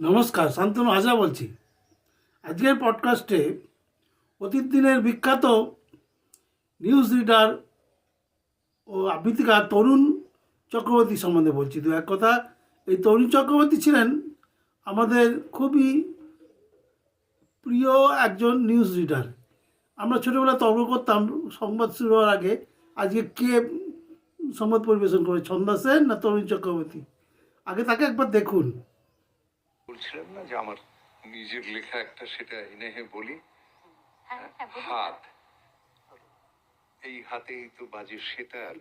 নমস্কার, শান্তনু হাজরা বলছি। আজকের পডকাস্টে অতীত দিনের বিখ্যাত নিউজ রিডার ও আবৃত্তিকার তরুণ চক্রবর্তী সম্বন্ধে বলছি। তো এক কথা, এই তরুণ চক্রবর্তী ছিলেন আমাদের খুবই প্রিয় একজন নিউজ রিডার আমরা ছোটোবেলায় তর্ক করতাম, সংবাদ শুরু হওয়ার আগে, আজকে কে সংবাদ পরিবেশন করে ছন্দা সেন না তরুণ চক্রবর্তী? আগে তাকে একবার দেখুন। বলছিলাম না যে আমার নিজের লেখা একটা সেটা এনে বলি? হ্যাঁ, হ্যাঁ। হাত। এই হাতেই তো বাজে সেতার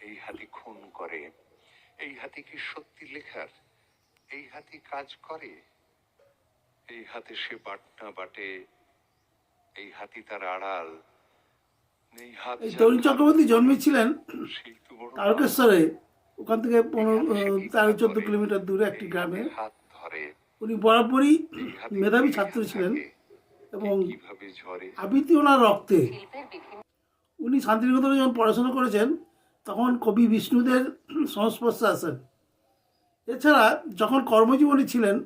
এই হাতি খুন করে। এই হাতি কি সত্যি লেখার? এই হাতি কাজ করে? এই হাতে সে বাটনা বাটে। এই হাতি তার আড়াল। এই হাত তরুণ চক্রবর্তী জন্মেছিলেন সেই তারকেশ্বরে। ওখান থেকে পনেরো তেরো চোদ্দ কিলোমিটার দূরে একটি গ্রামে। হাত উনি বরাবরই মেধাবী ছাত্র ছিলেন এবং আবৃত্তি ওনার রক্তে। উনি শান্তিনিকেতনে যখন পড়াশোনা করেছেন তখন কবি বিষ্ণুদের সংস্পর্শে আসেন। এছাড়া যখন কর্মজীবনে ছিলেন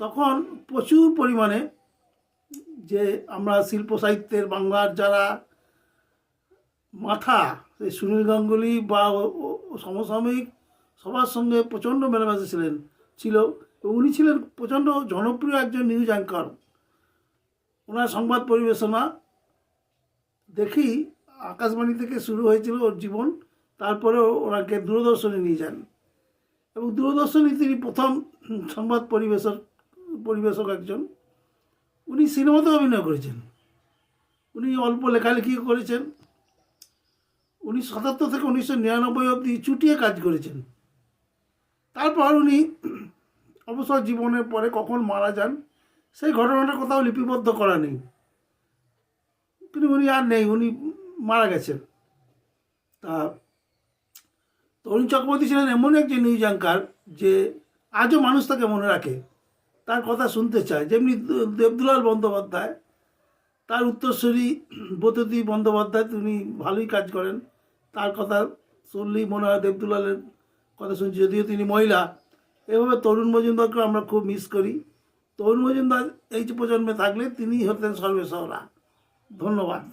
তখন প্রচুর পরিমাণে যে আমরা শিল্প সাহিত্যের বাংলার যারা মাথা সেই সুনীল গাঙ্গুলি বা সমসাময়িক সবার সঙ্গে প্রচণ্ড মেলামেশা ছিলেন ছিল। এবং উনি ছিলেন প্রচণ্ড জনপ্রিয় একজন নিউজ অ্যাঙ্কর ওনার সংবাদ পরিবেশনা দেখি আকাশবাণী থেকে শুরু হয়েছিল ওর জীবন তারপরে ওনাকে দূরদর্শনে নিয়ে যান। এবং দূরদর্শনে তিনি প্রথম সংবাদ পরিবেশক পরিবেশক একজন। উনি সিনেমাতে অভিনয় করেছেন। উনি অল্প লেখালেখি করেছেন। উনি সাতাত্তর থেকে উনিশশো নিরানব্বই অবধি চুটিয়ে কাজ করেছেন। তারপর উনি অবসর জীবনের পরে কখন মারা যান, সেই ঘটনাটা কোথাও লিপিবদ্ধ করা নেই। কিন্তু উনি আর নেই, উনি মারা গেছেন। তা তরুণ চক্রবর্তী ছিলেন এমন একজন নিউজ অ্যাঙ্কার যে আজও মানুষ তাকে মনে রাখে। তার কথা শুনতে চায়। যেমনি দেবদুলাল বন্দ্যোপাধ্যায়, তার উত্তরসূরি বততী বন্দ্যোপাধ্যায়, তিনি ভালোই কাজ করেন। তার কথা শুনলেই মনে হয় দেবদুলালের কথা শুনছি, যদিও তিনি মহিলা। এভাবে তরুণ মজুমদারকে আমরা খুব মিস করি। তরুণ মজুমদার এই প্রজন্মে থাকলে তিনি হতেন সর্বেসরা ধন্যবাদ।